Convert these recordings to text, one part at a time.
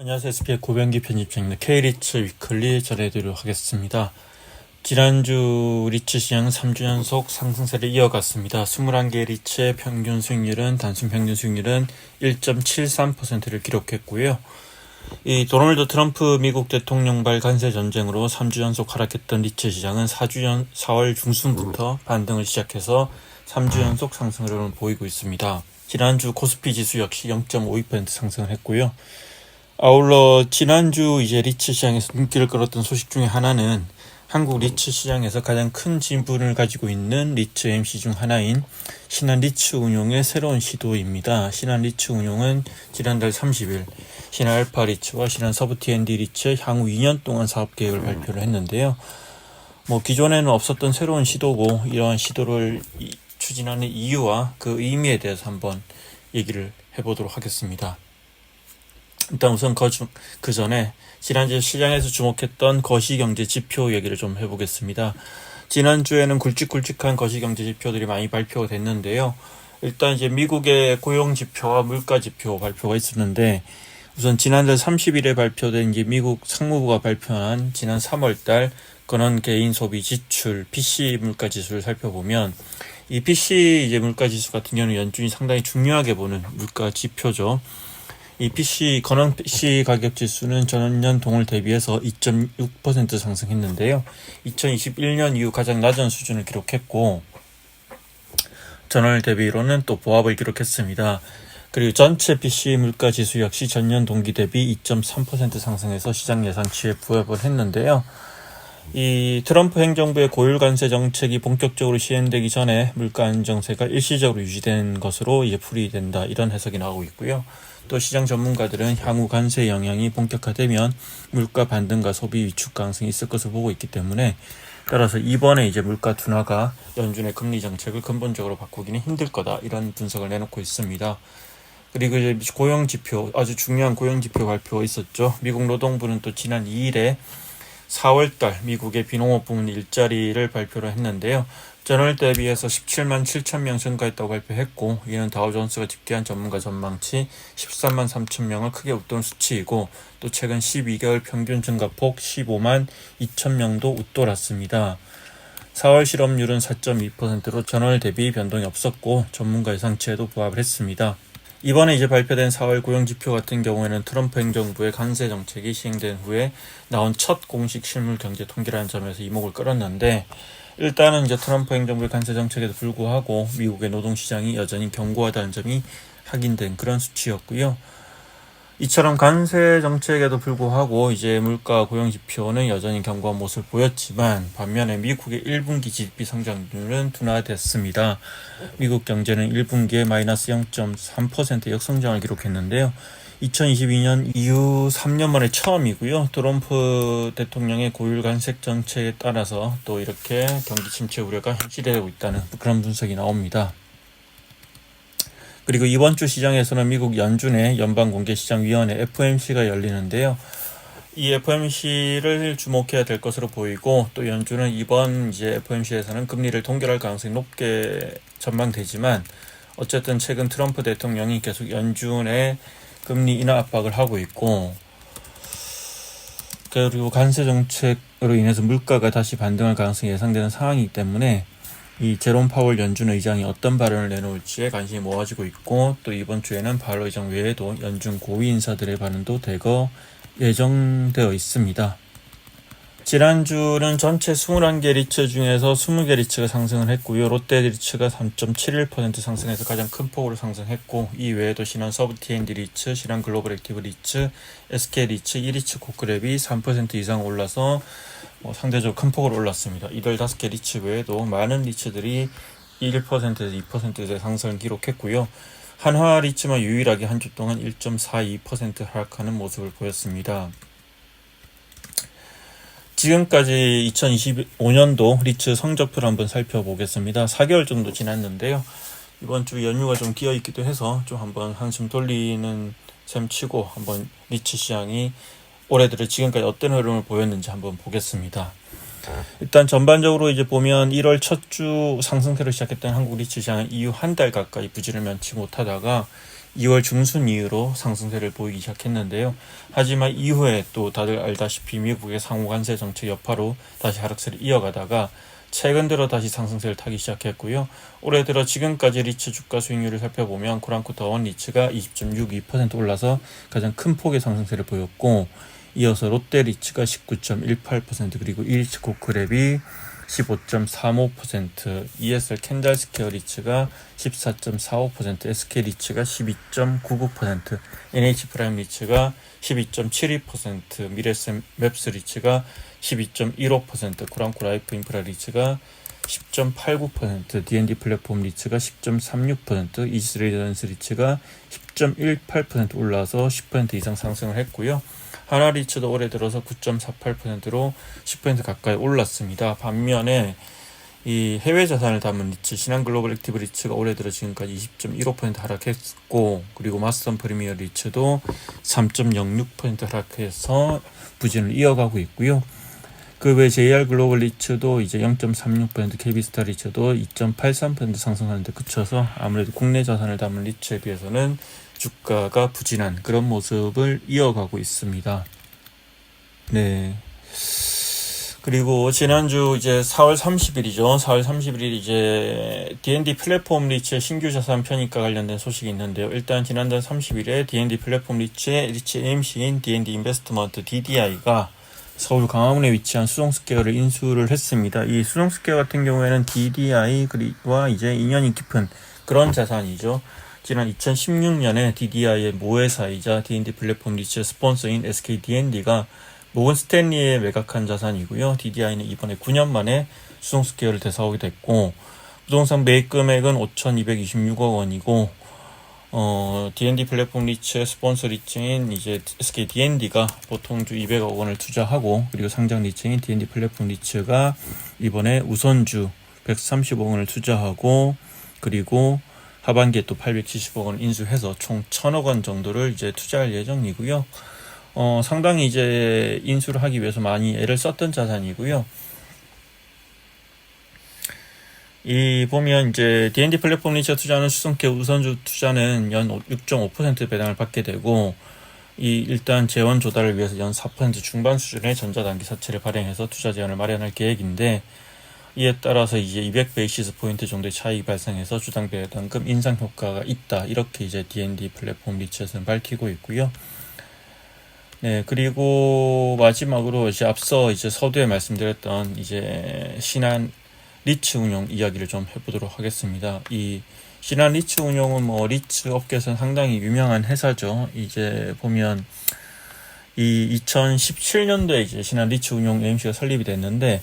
안녕하세요. SP의 고병기 편집장입니다. K리츠 위클리 전해드리도록 하겠습니다. 지난주 리츠 시장은 3주 연속 상승세를 이어갔습니다. 21개 리츠의 평균 수익률은 단순 평균 수익률은 1.73%를 기록했고요. 이 도널드 트럼프 미국 대통령발 관세 전쟁으로 3주 연속 하락했던 리츠 시장은 4주 연 4월 중순부터 반등을 시작해서 3주 연속 상승을 보이고 있습니다. 지난주 코스피 지수 역시 0.52% 상승을 했고요. 아울러 지난주 이제 리츠 시장에서 눈길을 끌었던 소식 중에 하나는 한국 리츠 시장에서 가장 큰 지분을 가지고 있는 리츠 MC 중 하나인 신한 리츠 운용의 새로운 시도입니다. 신한 리츠 운용은 지난달 30일 신한 알파 리츠와 신한 서브 T&D 리츠 향후 2년 동안 사업 계획을 발표를 했는데요. 뭐 기존에는 없었던 새로운 시도고 이러한 시도를 이- 추진하는 이유와 그 의미에 대해서 한번 얘기를 해보도록 하겠습니다. 일단 우선 그, 주- 그 전에 지난주 시장에서 주목했던 거시경제 지표 얘기를 좀 해보겠습니다. 지난주에는 굵직굵직한 거시경제 지표들이 많이 발표가 됐는데요. 일단 이제 미국의 고용 지표와 물가 지표 발표가 있었는데 우선 지난달 30일에 발표된 이제 미국 상무부가 발표한 지난 3월달 건원 개인 소비 지출 PC 물가 지수를 살펴보면 이 PC 이제 물가 지수 같은 경우는 연준이 상당히 중요하게 보는 물가 지표죠. 이 PC 건원 PC 가격 지수는 전년 동월 대비해서 2.6% 상승했는데요. 2021년 이후 가장 낮은 수준을 기록했고 전월 대비로는 또 보합을 기록했습니다. 그리고 전체 PC 물가 지수 역시 전년 동기 대비 2.3% 상승해서 시장 예상치에 부합을 했는데요. 이 트럼프 행정부의 고율 관세 정책이 본격적으로 시행되기 전에 물가 안정세가 일시적으로 유지된 것으로 이제 풀이된다 이런 해석이 나오고 있고요. 또 시장 전문가들은 향후 관세 영향이 본격화되면 물가 반등과 소비 위축 가능성이 있을 것으로 보고 있기 때문에 따라서 이번에 이제 물가 둔화가 연준의 금리 정책을 근본적으로 바꾸기는 힘들 거다 이런 분석을 내놓고 있습니다. 그리고 이제 고용 지표 아주 중요한 고용 지표 발표가 있었죠. 미국 노동부는 또 지난 2일에 4월달 미국의 비농업 부문 일자리를 발표를 했는데요. 전월 대비해서 17만 7천 명 증가했다고 발표했고 이는 다우존스가 집계한 전문가 전망치 13만 3천 명을 크게 웃도는 수치이고 또 최근 12개월 평균 증가폭 15만 2천 명도 웃돌았습니다. 4월 실업률은 4.2%로 전월 대비 변동이 없었고 전문가 예상치에도 부합을 했습니다. 이번에 이제 발표된 4월 고용 지표 같은 경우에는 트럼프 행정부의 관세 정책이 시행된 후에 나온 첫 공식 실물 경제 통계라는 점에서 이목을 끌었는데 일단은 이제 트럼프 행정부의 관세 정책에도 불구하고 미국의 노동 시장이 여전히 견고하다는 점이 확인된 그런 수치였고요. 이처럼 관세 정책에도 불구하고 이제 물가 고용 지표는 여전히 견고한 모습을 보였지만 반면에 미국의 1분기 GDP 성장률은 둔화됐습니다. 미국 경제는 1분기에 마이너스 0.3% 역성장을 기록했는데요. 2022년 이후 3년 만에 처음이고요. 트럼프 대통령의 고율 관세 정책에 따라서 또 이렇게 경기 침체 우려가 현실화되고 있다는 그런 분석이 나옵니다. 그리고 이번 주 시장에서는 미국 연준의 연방공개시장위원회 FOMC가 열리는데요. 이 FOMC를 주목해야 될 것으로 보이고 또 연준은 이번 이제 FOMC에서는 금리를 동결할 가능성이 높게 전망되지만 어쨌든 최근 트럼프 대통령이 계속 연준의 금리 인하 압박을 하고 있고 그리고 관세 정책으로 인해서 물가가 다시 반등할 가능성이 예상되는 상황이기 때문에 이 제롬 파월 연준 의장이 어떤 발언을 내놓을지에 관심이 모아지고 있고 또 이번 주에는 파월 의장 외에도 연준 고위 인사들의 발언도 대거 예정되어 있습니다. 지난주는 전체 21개 리츠 중에서 20개 리츠가 상승을 했고요. 롯데 리츠가 3.71% 상승해서 가장 큰 폭으로 상승했고 이 외에도 신한 서브 T&D 리츠, 신한 글로벌 액티브 리츠, SK 리츠, 1리츠 코크랩이 3% 이상 올라서 어, 상대적으로 큰 폭으로 올랐습니다. 이들 다섯 개 리츠 외에도 많은 리츠들이 1%에서 2%의 상승을 기록했고요. 한화 리츠만 유일하게 한 주 동안 1.42% 하락하는 모습을 보였습니다. 지금까지 2025년도 리츠 성적표를 한번 살펴보겠습니다. 4개월 정도 지났는데요. 이번 주 연휴가 좀 끼어 있기도 해서 좀 한번 한숨 돌리는 셈 치고 한번 리츠 시장이 올해 들어 지금까지 어떤 흐름을 보였는지 한번 보겠습니다. 일단 전반적으로 이제 보면 1월 첫 주 상승세로 시작했던 한국 리츠 시장은 이후 한 달 가까이 부진을 면치 못하다가 2월 중순 이후로 상승세를 보이기 시작했는데요. 하지만 이후에 또 다들 알다시피 미국의 상호 관세 정책 여파로 다시 하락세를 이어가다가 최근 들어 다시 상승세를 타기 시작했고요. 올해 들어 지금까지 리츠 주가 수익률을 살펴보면 코란코터 원 리츠가 20.62% 올라서 가장 큰 폭의 상승세를 보였고 이어서 롯데 리츠가 19.18% 그리고 일치 코크랩이 15.35%, ESR 캔달스퀘어 리츠가 14.45%, SK 리츠가 12.99%, NH 프라임 리츠가 12.72%, 미래셈 맵스 리츠가 12.15%, 쿠란코 라이프 인프라 리츠가 10.89%, D&D 플랫폼 리츠가 10.36%, 이스레이던스 리츠가 10.18% 올라서 10% 이상 상승을 했고요. 하나 리츠도 올해 들어서 9.48%로 10% 가까이 올랐습니다. 반면에 이 해외 자산을 담은 리츠, 신한 글로벌 액티브 리츠가 올해 들어 지금까지 20.15% 하락했고, 그리고 마스턴 프리미어 리츠도 3.06% 하락해서 부진을 이어가고 있고요. 그 외 JR 글로벌 리츠도 이제 0.36%, KB스타 리츠도 2.83% 상승하는 데 그쳐서 아무래도 국내 자산을 담은 리츠에 비해서는 주가가 부진한 그런 모습을 이어가고 있습니다. 네. 그리고 지난주 이제 4월 30일이죠. 4월 30일 이제 D&D 플랫폼 리츠의 신규 자산 편입과 관련된 소식이 있는데요. 일단 지난달 30일에 D&D 플랫폼 리츠의 리츠 AMC인 D&D 인베스트먼트 DDI가 서울 강화문에 위치한 수동스퀘어를 인수를 했습니다. 이 수동스퀘어 같은 경우에는 DDI와 이제 인연이 깊은 그런 자산이죠. 지난 2016년에 DDI의 모회사이자 D&D 플랫폼 리츠 스폰서인 SK D&D가 모건 스탠리에 매각한 자산이고요. DDI는 이번에 9년 만에 수동스퀘어를 대사하게 됐고 부동산 매입 금액은 5,226억 원이고 어, D&D 플랫폼 리츠 스폰서 리츠인 이제 SK D&D가 보통 주 200억 원을 투자하고 그리고 상장 리츠인 D&D 플랫폼 리츠가 이번에 우선주 130억 원을 투자하고 그리고 하반기에 또 870억 원을 인수해서 총 1000억 원 정도를 이제 투자할 예정이고요. 어, 상당히 이제 인수를 하기 위해서 많이 애를 썼던 자산이고요. 이 보면 이제 D&D 플랫폼 리처 투자는 수성계 우선주 투자는 연 6.5% 배당을 받게 되고 이 일단 재원 조달을 위해서 연 4% 중반 수준의 전자단기 사채를 발행해서 투자 제한을 마련할 계획인데 이에 따라서 이제 200 베이시스 포인트 정도의 차익이 발생해서 주당 배당금 인상 효과가 있다 이렇게 이제 D&D 플랫폼 리처에서는 밝히고 있고요. 네, 그리고 마지막으로 이제 앞서 이제 서두에 말씀드렸던 이제 신한 리츠 운용 이야기를 좀 해보도록 하겠습니다. 이 신한 리츠 운용은 뭐 리츠 업계에서 상당히 유명한 회사죠. 이제 보면 이 2017년도에 이제 신한 리츠 운용 AMC가 설립이 됐는데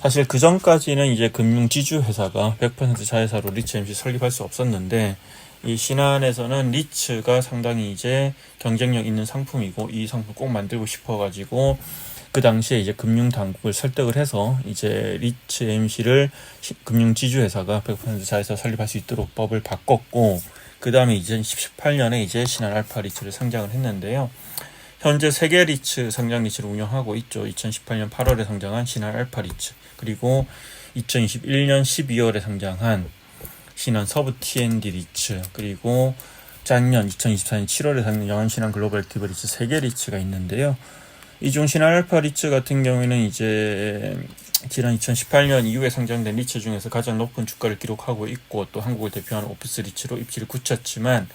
사실 그 전까지는 이제 금융 지주 회사가 100% 자회사로 리츠 AMC 설립할 수 없었는데 이 신한에서는 리츠가 상당히 이제 경쟁력 있는 상품이고 이 상품 꼭 만들고 싶어 가지고 그 당시에 이제 금융 당국을 설득을 해서 이제 리츠 MC를 금융 지주 회사가 100% 자회사 설립할 수 있도록 법을 바꿨고 그 다음에 2018년에 이제 신한 알파 리츠를 상장을 했는데요. 현재 세계 리츠 상장 리츠를 운영하고 있죠. 2018년 8월에 상장한 신한 알파 리츠 그리고 2021년 12월에 상장한 신한 서브 TND 리츠 그리고 작년 2024년 7월에 상장한 신한 글로벌 액티브 리츠 세계 리츠가 있는데요. 이중 신한 알파 리츠 같은 경우에는 이제 지난 2018년 이후에 상장된 리츠 중에서 가장 높은 주가를 기록하고 있고 또 한국을 대표하는 오피스 리츠로 입지를 굳혔지만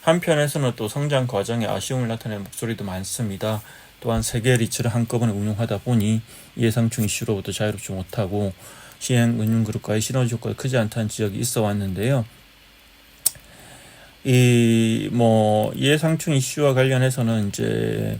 한편에서는 또 성장 과정에 아쉬움을 나타내는 목소리도 많습니다. 또한 세계 리츠를 한꺼번에 운용하다 보니 예상충 이슈로부터 자유롭지 못하고 시행 은융그룹과의 시너지 효과가 크지 않다는 지적이 있어 왔는데요. 이 뭐 예상충 이슈와 관련해서는 이제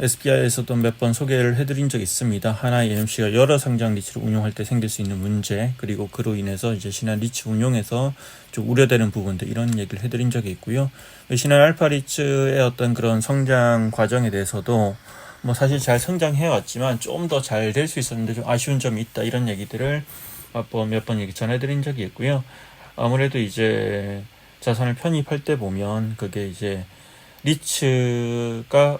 SBI에서도 몇 번 소개를 해드린 적이 있습니다. 하나의 MC가 여러 상장 리츠를 운용할 때 생길 수 있는 문제, 그리고 그로 인해서 이제 신한 리츠 운용에서 좀 우려되는 부분들, 이런 얘기를 해드린 적이 있고요. 신한 알파 리츠의 어떤 그런 성장 과정에 대해서도 뭐 사실 잘 성장해 왔지만 좀 더 잘 될 수 있었는데 좀 아쉬운 점이 있다, 이런 얘기들을 몇 번 얘기 전해드린 적이 있고요. 아무래도 이제 자산을 편입할 때 보면 그게 이제 리츠가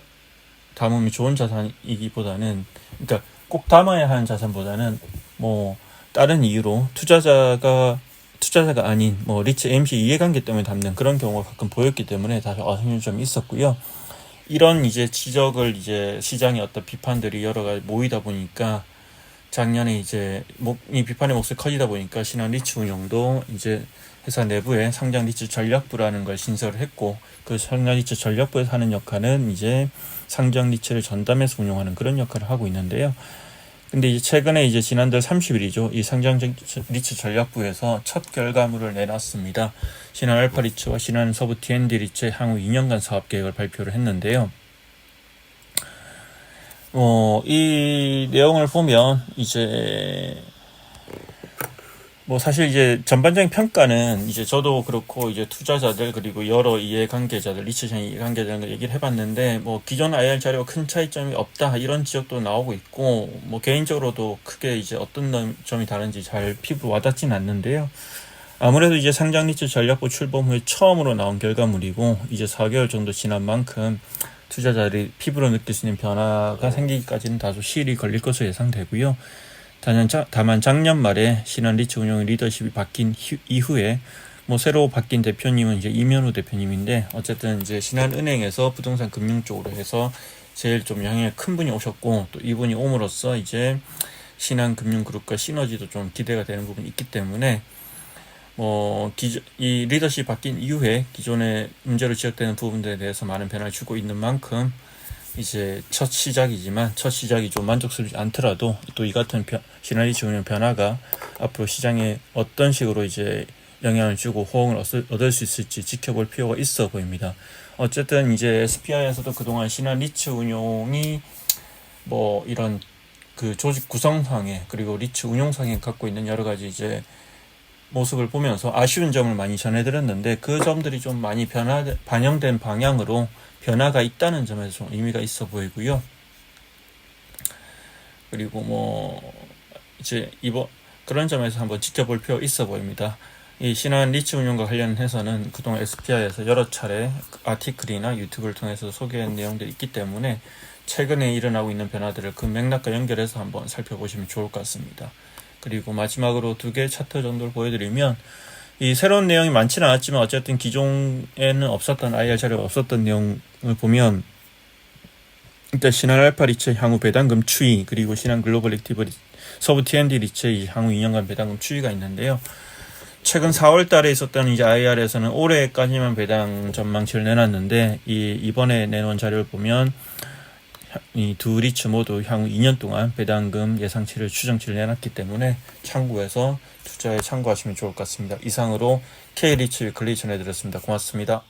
담으면 좋은 자산이기보다는 그러니까 꼭 담아야 하는 자산보다는 뭐 다른 이유로 투자자가 투자자가 아닌 뭐 리츠 MC 이해관계 때문에 담는 그런 경우가 가끔 보였기 때문에 다소 아쉬운 점이 있었고요. 이런 이제 지적을 이제 시장의 어떤 비판들이 여러 가지 모이다 보니까 작년에 이제 목, 이 비판의 몫이 커지다 보니까 신한 리츠 운용도 이제 회사 내부에 상장 리츠 전략부라는 걸 신설을 했고 그 상장 리츠 전략부에서 하는 역할은 이제 상장 리츠를 전담해서 운영하는 그런 역할을 하고 있는데요. 근데 이제 최근에 이제 지난달 30일이죠. 이 상장 리츠 전략부에서 첫 결과물을 내놨습니다. 신한 알파 리츠와 신한 서부 TND 리츠의 향후 2년간 사업 계획을 발표를 했는데요. 어, 이 내용을 보면 이제 뭐 사실 이제 전반적인 평가는 이제 저도 그렇고 이제 투자자들 그리고 여러 이해관계자들 리츠장 이해관계자들 얘기를 해봤는데 뭐 기존 IR 자료와 큰 차이점이 없다 이런 지적도 나오고 있고 뭐 개인적으로도 크게 이제 어떤 점이 다른지 잘 피부로 와닿진 않는데요. 아무래도 이제 상장 리츠 전략부 출범 후에 처음으로 나온 결과물이고 이제 4개월 정도 지난 만큼 투자자들이 피부로 느낄 수 있는 변화가 생기기까지는 다소 시일이 걸릴 것으로 예상되고요. 다만, 작년 말에 신한 리츠 운영의 리더십이 바뀐 이후에 뭐 새로 바뀐 대표님은 이제 이면호 대표님인데 어쨌든 이제 신한은행에서 부동산 금융 쪽으로 해서 제일 좀 영향이 큰 분이 오셨고 또 이분이 옴으로써 이제 신한금융그룹과 시너지도 좀 기대가 되는 부분이 있기 때문에 뭐 기존 이 리더십 바뀐 이후에 기존에 문제로 지적되는 부분들에 대해서 많은 변화를 주고 있는 만큼 이제 첫 시작이지만 첫 시작이 좀 만족스럽지 않더라도 또 이 같은 시나리 지원의 변화가 앞으로 시장에 어떤 식으로 이제 영향을 주고 호응을 얻을 수 있을지 지켜볼 필요가 있어 보입니다. 어쨌든 이제 SPI에서도 그동안 신한 리츠 운용이 뭐 이런 그 조직 구성상에 그리고 리츠 운용상에 갖고 있는 여러 가지 이제 모습을 보면서 아쉬운 점을 많이 전해드렸는데 그 점들이 좀 많이 변화 반영된 방향으로 변화가 있다는 점에서 좀 의미가 있어 보이고요. 그리고 뭐 이제 이번 그런 점에서 한번 지켜볼 필요 있어 보입니다. 이 신한 리츠 운용과 관련해서는 그동안 SPI에서 여러 차례 아티클이나 유튜브를 통해서 소개한 내용들이 있기 때문에 최근에 일어나고 있는 변화들을 그 맥락과 연결해서 한번 살펴보시면 좋을 것 같습니다. 그리고 마지막으로 두 개 차트 정도를 보여드리면 이 새로운 내용이 많지는 않았지만 어쨌든 기존에는 없었던 IR 자료가 없었던 내용을 보면 일단 신한 알파 리츠 향후 배당금 추이 그리고 신한 글로벌 액티브 서브 T&D 리츠의 향후 2년간 배당금 추이가 있는데요. 최근 4월 달에 있었던 이제 IR에서는 올해까지만 배당 전망치를 내놨는데 이 이번에 내놓은 자료를 보면 이두 리츠 모두 향후 2년 동안 배당금 예상치를 추정치를 내놨기 때문에 참고해서 투자에 참고하시면 좋을 것 같습니다. 이상으로 K리츠 위클리 전해드렸습니다. 고맙습니다.